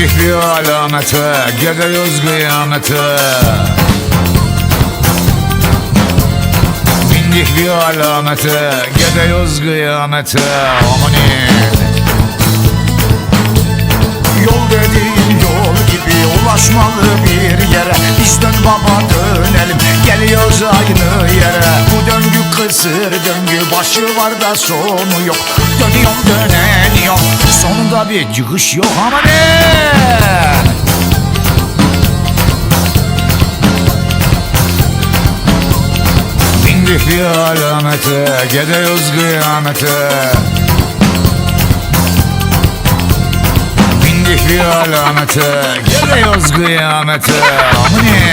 Bir alamete Gidiyoruz kıyamete Bindik bir alamete Gidiyoruz kıyamete Amanin Yol dediğin yol gibi ulaşmalı bir yere. Biz dön baba dönelim geliyoruz aynı yere. Bu döngü kısır döngü başı var da sonu yok. Dönüyorum döneniyorum sonunda bir çıkış yok. Ama ne? Bindik bir alamete Gidiyoruz kıyamete Bindik bir alamete Gidiyoruz kıyamete Amanin